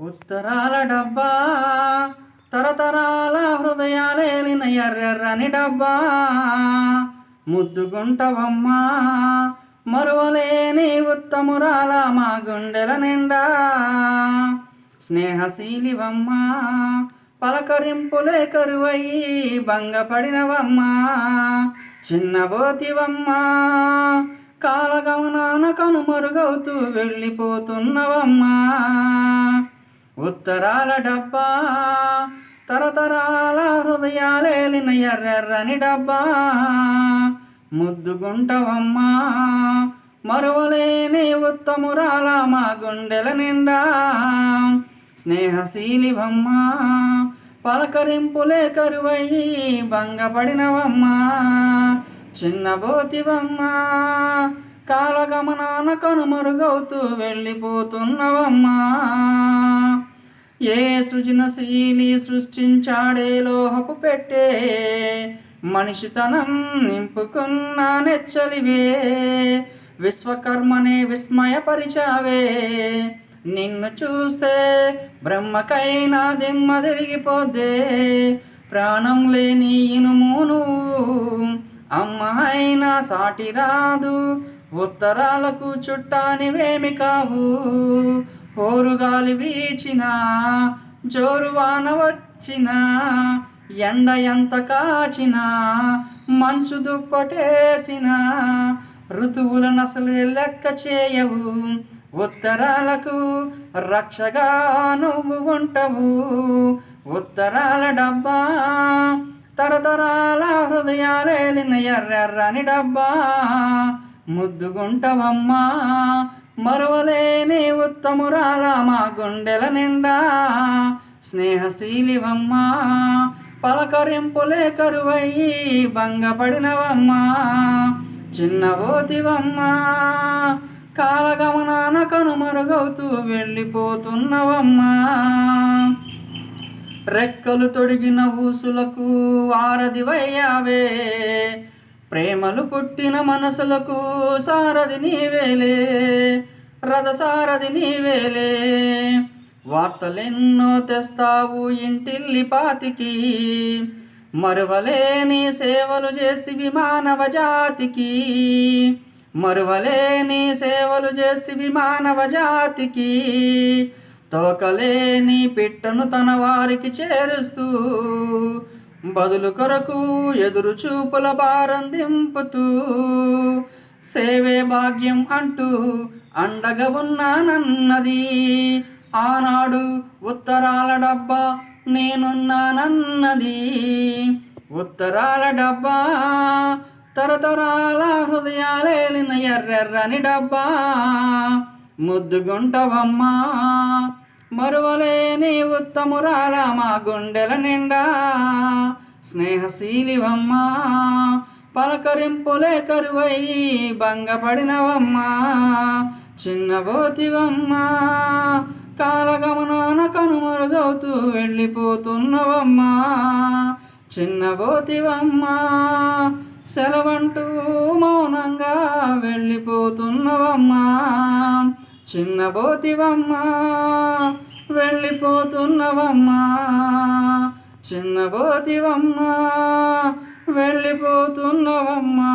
ఉత్తరాల డబ్బా తరతరాల హృదయాలేలిన ఎర్రెర్రని డబ్బా. ముద్దుగుంటవమ్మా మరువలేని ఉత్తమురాల మా గుండెల నిండా. స్నేహశీలివమ్మా పలకరింపులే కరువయ్యి భంగపడినవమ్మా. చిన్నబోతివమ్మా కాలగమనాన కనుమరుగవుతూ వెళ్ళిపోతున్నవమ్మా. ఉత్తరాల డబ్బా తరతరాల హృదయాలేలిన ఎర్రెర్రని డబ్బా. ముద్దుగుంటవమ్మా మరువలేని ఉత్తమురాల మా గుండెల నిండా. స్నేహశీలివమ్మా పలకరింపులే కరువయ్యి భంగపడినవమ్మా. చిన్నబోతివమ్మా కాలగమనాన కనుమరుగవుతూ వెళ్ళిపోతున్నవమ్మా. ఏ సృజనశీలి సృష్టించాడే లోహపు పెట్టే మనిషితనం నింపుకున్న నెచ్చలివే. విశ్వకర్మనే విస్మయపరిచావే. నిన్ను చూస్తే బ్రహ్మకైనా దిమ్మ తిరిగిపోద్దే. ప్రాణం లేని ఇనుమును అమ్మ అయినా సాటి రాదు. ఉత్తరాలకు చుట్టానివేమి కావు. హోరుగాలి వీచిన జోరువాన వచ్చిన ఎండ ఎంత కాచిన మంచు దుప్పటేసిన ఋతువులను అసలు లెక్క చేయవు ఉత్తరాలకు రక్షగా నువ్వు ఉంటావు. ఉత్తరాల డబ్బా తరతరాల హృదయాలేలిన ఎర్రెర్రని డబ్బా. ముద్దుగుంటవమ్మా మరువలేని ఉత్తమురాల మా గుండెల నిండా. స్నేహశీలివమ్మా పలకరింపులే కరువయ్యి భంగపడినవమ్మా చిన్నబోతివమ్మా కాలగమనాన కనుమరుగవుతూ వెళ్ళిపోతున్నవమ్మా. రెక్కలు తొడిగిన ఊసులకు వారధివయ్యావే ప్రేమలు పుట్టిన మనసులకు సారథి నీవేలే రథసారథి నీవేలే. వార్తలెన్నో తెస్తావు ఇంటిల్లి పాతికి మరువలేని సేవలు చేస్తివి మానవ జాతికి. మరువలేని సేవలు చేస్తివి మానవ జాతికి. తోకలేని పిట్టను తన వారికి చేరుస్తూ బదులు కొరకు ఎదురు చూపుల భారం దింపుతూ సేవే భాగ్యం అంటూ అండగా ఉన్నానన్నది. ఆనాడు ఉత్తరాల డబ్బా నేనున్నానన్నది. ఉత్తరాల డబ్బా తరతరాల హృదయాలేలిన ఎర్రెర్రని డబ్బా. ముద్దుగుంటవమ్మా మరువలేని ఉత్తమురాల మా గుండెల నిండా. స్నేహశీలివమ్మా పలకరింపులే కరువై భంగపడినవమ్మా చిన్నబోతివమ్మా కాలగమనాన కనుమరుగవుతూ వెళ్ళిపోతున్నవమ్మా చిన్నబోతివమ్మా సెలవంటూ మౌనంగా వెళ్ళిపోతున్నవమ్మా చిన్నబోతివమ్మా వెళ్ళిపోతున్నవమ్మా. చిన్నపోతివమ్మా వెళ్ళిపోతున్నవమ్మా.